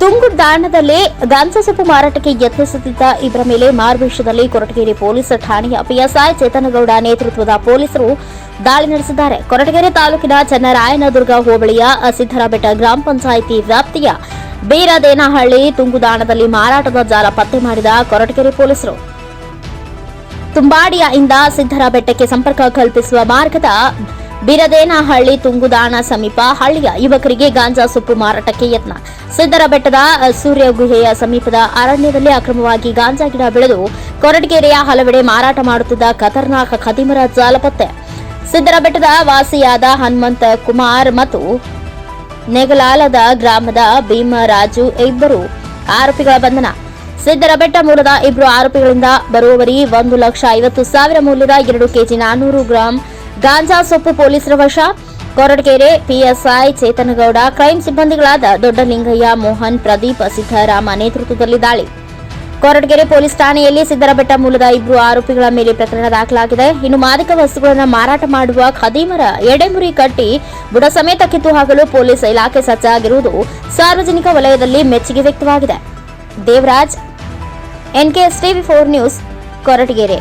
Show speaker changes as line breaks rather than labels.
ತುಂಗುದಾಣದಲ್ಲಿ ಗಾಂಜಾ ಮಾರಾಟಕ್ಕೆ ಯತ್ನಿಸುತ್ತಿದ್ದ ಇಬ್ಬರ ಮೇಲೆ ಮಾರ್ವೇಷದಲ್ಲಿ ಕೊರಟಗೆರೆ ಪೊಲೀಸ್ ಠಾಣೆಯ ಪಿಎಸ್ಐ ಚೇತನಗೌಡ ನೇತೃತ್ವದ ಪೊಲೀಸರು ದಾಳಿ ನಡೆಸಿದ್ದಾರೆ. ಕೊರಟಗೆರೆ ತಾಲೂಕಿನ ಚನ್ನರಾಯನದುರ್ಗ ಹೋಬಳಿಯ ಸಿದ್ದರಬೆಟ್ಟ ಗ್ರಾಮ ಪಂಚಾಯಿತಿ ವ್ಯಾಪ್ತಿಯ ಬೀರದೇನಹಳ್ಳಿ ತುಂಗುದಾಣದಲ್ಲಿ ಮಾರಾಟದ ಜಾಲ ಪತ್ತೆ ಮಾಡಿದ ಕೊರಟಗೆರೆ ಪೊಲೀಸರು. ತುಂಬಾಡಿಯಿಂದ ಸಂಪರ್ಕ ಕಲ್ಪಿಸುವ ಮಾರ್ಗದ ಬಿರದೇನಹಳ್ಳಿ ತುಂಗುದಾಣ ಸಮೀಪ ಹಳ್ಳಿಯ ಯುವಕರಿಗೆ ಗಾಂಜಾ ಸೊಪ್ಪು ಮಾರಾಟಕ್ಕೆ ಯತ್ನ. ಸಿದ್ದರಬೆಟ್ಟದ ಸೂರ್ಯ ಗುಹೆಯ ಸಮೀಪದ ಅರಣ್ಯದಲ್ಲಿ ಅಕ್ರಮವಾಗಿ ಗಾಂಜಾ ಗಿಡ ಬೆಳೆದು ಕೊರಟಗೆರೆಯ ಹಲವೆಡೆ ಮಾರಾಟ ಮಾಡುತ್ತಿದ್ದ ಖತರ್ನಾಕ್ ಖದಿಮರ ಜಾಲ ಪತ್ತೆ ಸಿದ್ದರ ಬೆಟ್ಟದ ವಾಸಿಯಾದ ಹನುಮಂತ ಕುಮಾರ್ ಮತ್ತು ನೆಗಲಾಲದ ಗ್ರಾಮದ ಭೀಮರಾಜು ಇಬ್ಬರು ಆರೋಪಿಗಳ ಬಂಧನ. ಸಿದ್ದರಬೆಟ್ಟ ಮೂಲದ ಇಬ್ಬರು ಆರೋಪಿಗಳಿಂದ ಬರುವವರಿ ಒಂದು ಲಕ್ಷ ಐವತ್ತು ಸಾವಿರ ಮೌಲ್ಯದ ಎರಡು ಕೆಜಿ ನಾನ್ನೂರು ಗ್ರಾಂ ಗಾಂಜಾ ಸೊಪ್ಪು ಪೊಲೀಸರ ವಶ. ಕೊರಟಗೆರೆ, ಪಿಎಸ್ಐ, ಚೇತನಗೌಡ, ಕ್ರೈಂ ಸಿಬ್ಬಂದಿಗಳಾದ ದೊಡ್ಡಲಿಂಗಯ್ಯ, ಮೋಹನ್, ಪ್ರದೀಪ್, ಸಿದ್ದರಾಮ ನೇತೃತ್ವದಲ್ಲಿ ದಾಳಿ. ಕೊರಟಗೆರೆ ಪೊಲೀಸ್ ಠಾಣೆಯಲ್ಲಿ ಸಿದ್ದರಬೆಟ್ಟ ಮೂಲದ ಇಬ್ಬರು ಆರೋಪಿಗಳ ಮೇಲೆ ಪ್ರಕರಣ ದಾಖಲಾಗಿದೆ. ಇನ್ನು ಮಾದಕ ವಸ್ತುಗಳನ್ನು ಮಾರಾಟ ಮಾಡುವ ಖದೀಮರ ಎಡೆಮುರಿ ಕಟ್ಟಿ ಬುಡ ಸಮೇತ ಕಿತ್ತು ಹಾಕಲು ಪೊಲೀಸ್ ಇಲಾಖೆ ಸಜ್ಜಾಗಿರುವುದು ಸಾರ್ವಜನಿಕ ವಲಯದಲ್ಲಿ ಮೆಚ್ಚುಗೆ ವ್ಯಕ್ತವಾಗಿದೆ. Devaraj, NKS TV four news, Koratagere.